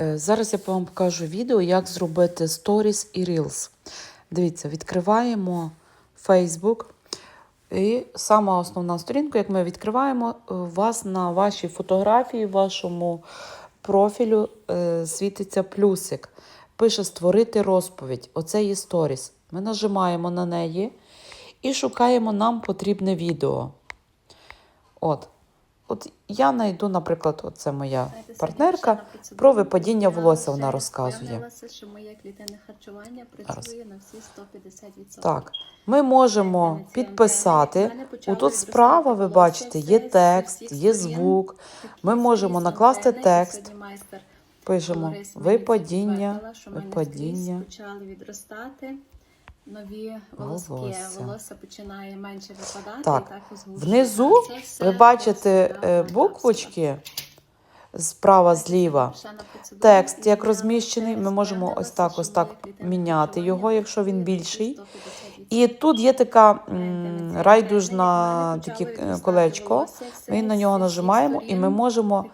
Е, Зараз я вам покажу відео, як зробити Stories і Reels. Дивіться, відкриваємо Facebook. І сама основна сторінка, як ми відкриваємо, е, у вас на вашій фотографії, вашому профілю е, світиться плюсик. Пише Створити розповідь. Оце є Stories. Ми нажимаємо на неї і шукаємо нам потрібне відео. От. От я знайду, наприклад, оце моя Знаєте, партнерка сьогодні про випадіння волосся вона розказує. що моє клітинне харчування працює на всі 150%. Так, ми можемо підписати. Отут справа, ви бачите, є текст, є звук. Ми можемо накласти текст. Пишемо випадіння, випадіння. Почали відростати. Нові волоски, Волосся. волосся починає менше випадати. Так, і так. Внизу Це все ви бачите просто е, буквочки справа зліва. Текст як розміщений, ми можемо ось так, ось так міняти його, якщо він більший. І тут є така м, райдужна таке е, колечко. Ми на нього нажимаємо і ми можемо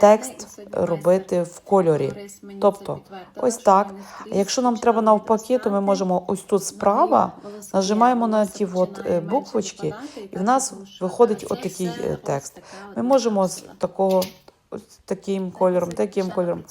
текст робити в кольорі. Тобто, ось так. А якщо нам треба навпаки, то ми можемо ось тут справа нажимаємо на ті от, е, буквочки, і в нас виходить отакий е, текст. Ми можемо з такого ось таким кольором, таким кольором.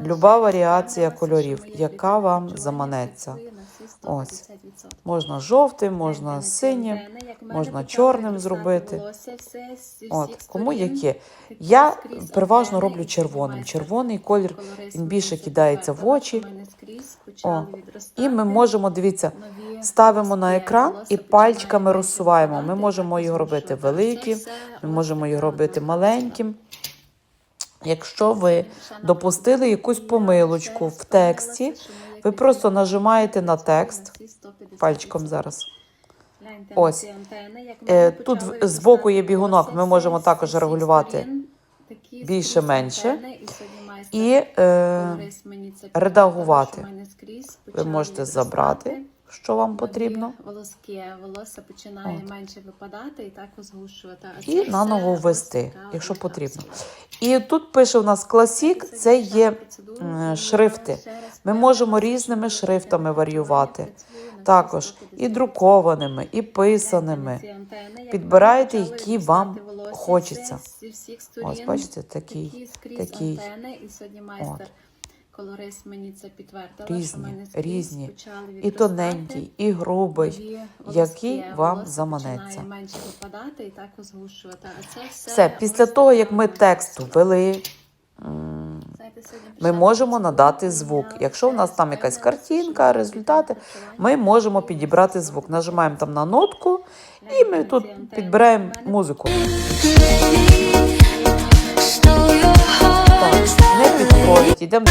Люба варіація кольорів, яка вам заманеться. Ось. Можна жовтим, можна синім. можна чорним зробити. От, кому яке. Я переважно роблю червоним. Червоний колір він більше кидається в очі. О, І ми можемо, дивіться, ставимо на екран і пальчиками розсуваємо. Ми можемо його робити великим, ми можемо його робити маленьким. Якщо ви допустили якусь помилочку в тексті, ви просто нажимаєте на текст пальчиком зараз. Ось. Е, тут з збоку є бігунок, ми можемо також регулювати більше-менше. І е, редагувати. ви можете забрати, що вам потрібно, Волоски, волосся починає От. менше випадати і так згущувати. А і наново ввести, якщо от потрібно. І тут пише у нас класік, це є е, шрифти. Ми можемо різними шрифтами варіювати. Також і друкованими, і писаними. Підбирайте, які вам хочеться. Ось, бачите, такий. такий. От. Колорист мені це підтвердила, Різні, що мене різні. почали І тоненький, і грубий. який вам заманеться. менше випадати і так згущувати. А це все, Все, після того, як ми текст ввели, ми можемо надати звук. Якщо в нас там якась картинка, результати, ми можемо підібрати звук. Нажимаємо там на нотку, і ми тут підбираємо музику. Не підходить, далі.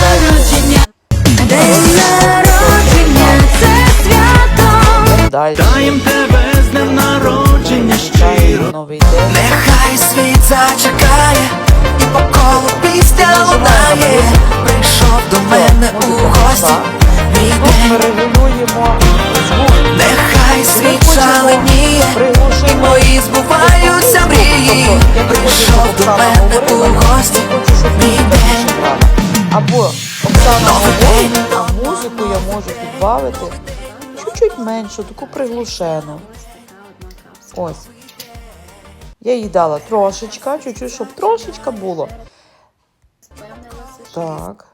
День народження це свято, далі. Вітаєм тебе з днем народження щиро. новий день. нехай світ зачекає, і по колу пісня лунає. Прийшов до мене у гості, мій день, регулюємо звук. нехай світ шаленіє, і мої збуваються мрії. Прийшов до мене у гості, мій Або Оксана говорить, а музику я можу підбавити чуть-чуть меншу, таку приглушену. Ось. Я їй дала трошечка, чуть-чуть, щоб трошечка було. Так.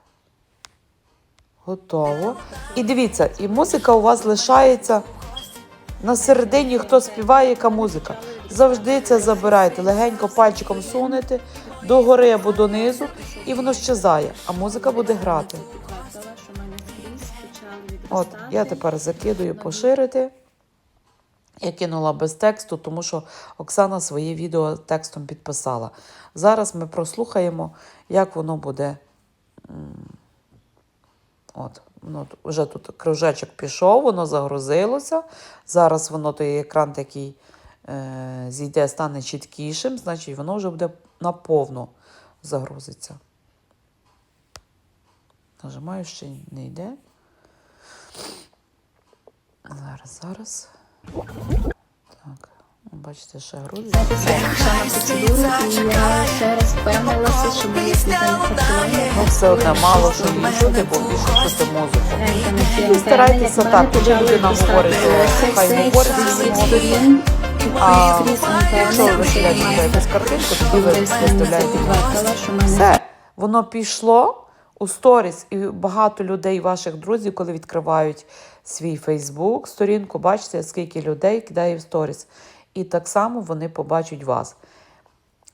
Готово. І дивіться, і музика у вас лишається на середині, хто співає, яка музика. Завжди це забирайте. Легенько пальчиком сунете догори або донизу, і воно щезає, а музика буде грати. От, я тепер закидую поширити. Я кинула без тексту, тому що Оксана своє відео текстом підписала. Зараз ми прослухаємо, як воно буде. От, воно вже тут кружечок пішов, воно загрузилося. Зараз воно той екран такий е, зійде, стане чіткішим, значить воно вже буде наповну загрузиться. Нажимаю, ще не йде. Зараз, зараз. Так. Бачите, ще грудь. Знаєте, сьогодні пішла на процедуру, і я ще раз впевнилася, що моє Ну, все одне мало що їй чути, бо більше чути музику. І старайтеся так, коли людина говорить, то хай говорить своїм голосом. Якщо ви виставляєте якусь картинку, тоді ви виставляєте Все, воно пішло у сторіс, і багато людей, ваших друзів, коли відкривають свій Фейсбук, сторінку, бачите, скільки людей кидає в сторіс. І так само вони побачать вас.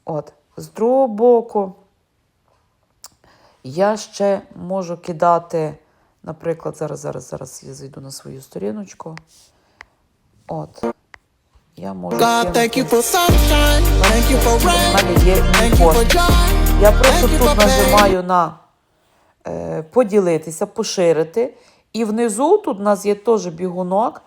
От, з другого боку, я ще можу кидати, наприклад, зараз, зараз, зараз я зайду на свою сторіночку. От. Я можу. God, thank you for sunshine. Thank you for rain. мене є Thank you for joy. Я просто Thank you тут нажимаю на е, поділитися, поширити. І внизу тут у нас є теж бігунок,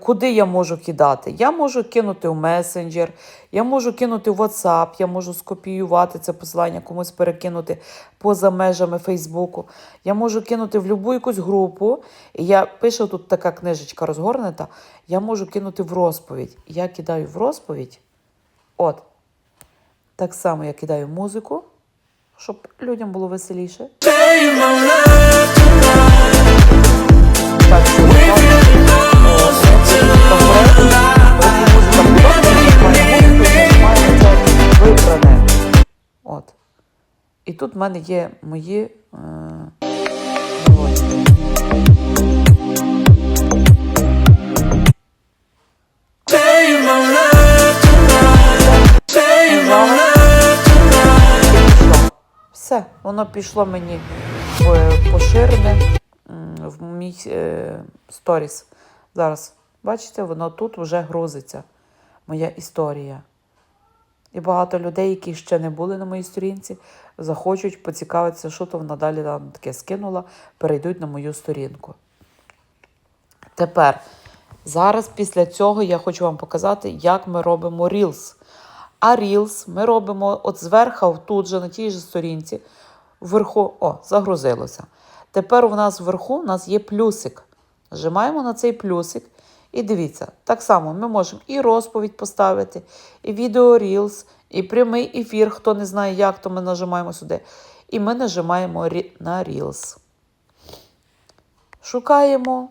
куди я можу кидати. Я можу кинути в месенджер, я можу кинути в WhatsApp, я можу скопіювати це посилання, комусь перекинути поза межами Фейсбуку. Я можу кинути в будь-яку якусь групу. І я пишу тут така книжечка розгорнута. Я можу кинути в розповідь. Я кидаю в розповідь. От. Так само я кидаю музику, щоб людям було веселіше. І тут в мене є мої е. Все, воно пішло мені в поширене в мій е, сторіс. Зараз, бачите, воно тут вже грузиться. Моя історія. І багато людей, які ще не були на моїй сторінці, захочуть поцікавитися, що то вона далі там таке скинула, перейдуть на мою сторінку. Тепер, зараз після цього я хочу вам показати, як ми робимо Reels. А Reels ми робимо от зверху, тут же на тій же сторінці, вверху, о, загрузилося. Тепер у нас вверху у нас є плюсик. Нажимаємо на цей плюсик. І дивіться, так само ми можемо і розповідь поставити, і відео Reels, і прямий ефір. Хто не знає, як, то ми нажимаємо сюди. І ми нажимаємо на Reels. Шукаємо.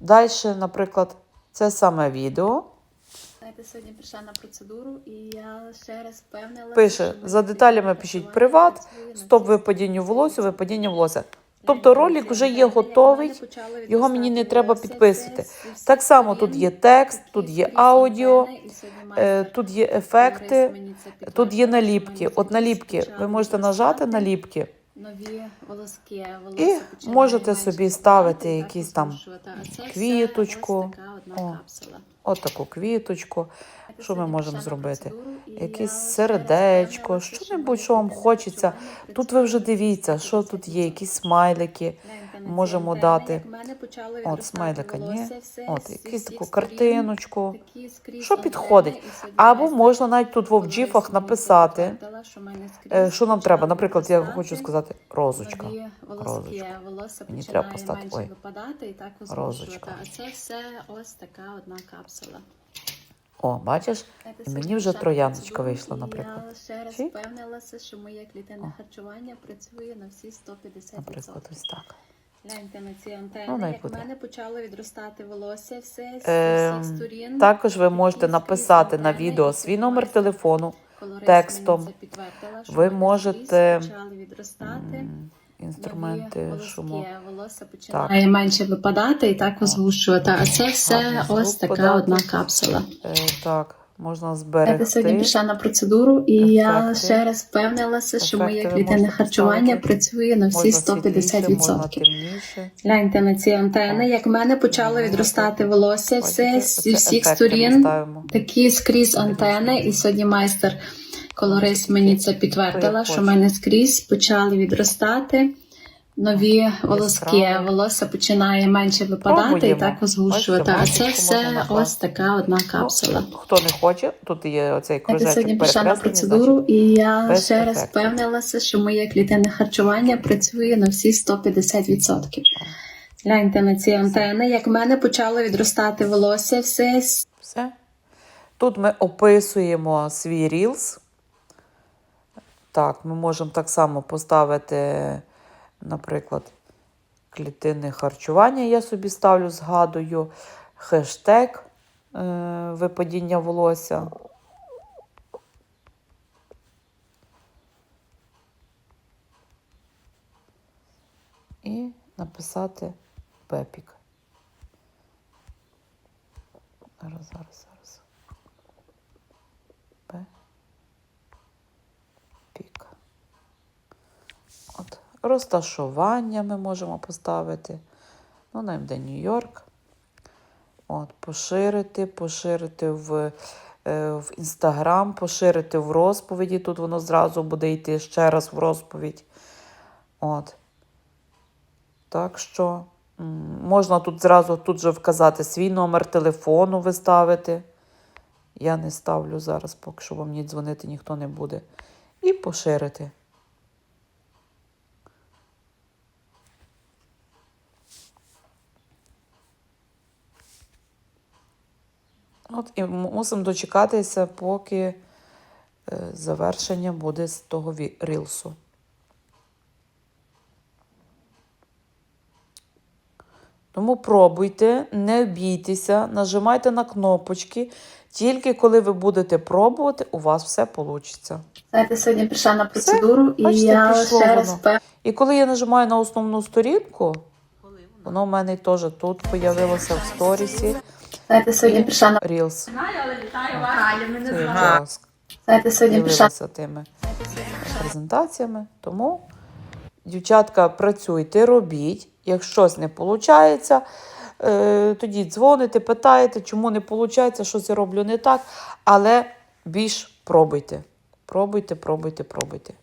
Далі, наприклад, це саме відео. Знаєте, сьогодні прийшла на процедуру, і я ще раз впевнилася, Пише, за деталями пишіть приват, стоп випадінню 150%. волосся, випадіння волосся. Тобто ролик вже є готовий, його мені не треба підписувати. Так само тут є текст, тут є аудіо, е, тут є ефекти, тут є наліпки. От наліпки, ви можете нажати наліпки. Нові волоски, І можете собі ставити якісь там квіточку. О. капсула. От таку квіточку. Що ми можемо зробити? Якесь сердечко, що-небудь, що вам хочеться. Тут ви вже дивіться, що тут є, якісь смайлики. Можемо дати. От, смайлика ні. От, якусь таку картиночку. Що підходить? Або можна навіть тут в обджіфах написати, що е, що нам треба. Наприклад, я хочу сказати розочка. Розочка. Мені треба поставити. Ой. Розочка. А це все ось така одна капсула. О, бачиш? І мені вже пішла трояночка вийшла, наприклад. Я ще раз впевнилася, що моє клітинне харчування працює на всі 150%. Наприклад, ось так. Гляньте на ці Ну, антени. най Як в мене почало відростати волосся, все з усіх сторін. Також ви можете написати на відео свій номер телефону, текстом. Ви можете, відростати. Інструменти нові шуму. волосся починає менше випадати і так озвучувати. А це все Гарно ось така подати. одна капсула. Е, так, можна Я сьогодні пішла на процедуру, і я ще раз впевнилася, що моє Ефекти клітинне харчування працює на всі Можна світліше, можна 150%. темніше. Гляньте на ці антени. Як в мене почало відростати волосся, все з усіх сторін. Такі скрізь антени, і сьогодні майстер колорист мені це підтвердила, що в мене скрізь почали відростати. Нові волоски, волосся починає менше випадати і так озвучувати. А це все ось така одна капсула. Ну, хто не хоче, тут є оцей Я сьогодні кружечок пішла на процедуру, і я ще раз впевнилася, що моє клітинне харчування працює на всі 150%. Гляньте на ці антени. Як в мене почало відростати волосся, все Все. Тут ми описуємо свій Reels. Так, ми можемо так само поставити, наприклад, клітинне харчування. Я собі ставлю, згадую, хештег е, випадіння волосся. І написати пепік. Зараз, зараз, зараз. Розташування ми можемо поставити. Ну, нам де Нью-Йорк. От, поширити, поширити в, е, в Інстаграм, поширити в розповіді. Тут воно зразу буде йти ще раз в розповідь. От. Так що можна тут зразу тут же вказати свій номер телефону виставити. Я не ставлю зараз, поки що вам мені дзвонити ніхто не буде. І поширити. От і мусимо дочекатися, поки е, завершення буде з того рілсу. Тому пробуйте, не бійтеся, нажимайте на кнопочки. Тільки коли ви будете пробувати, у вас все вийде. Знаєте, сьогодні прийшла на процедуру, і Бачите, я пішло ще раз воно. І коли я нажимаю на основну сторінку, воно в мене теж тут появилося в сторісі. Знаєте, сьогодні прийшла на Reels. Знаєте, сьогодні прийшла тими презентаціями. Тому, дівчатка, працюйте, робіть. Якщо щось не виходить, тоді дзвоните, питаєте, чому не виходить, щось я роблю не так. Але більш пробуйте. Пробуйте, пробуйте, пробуйте.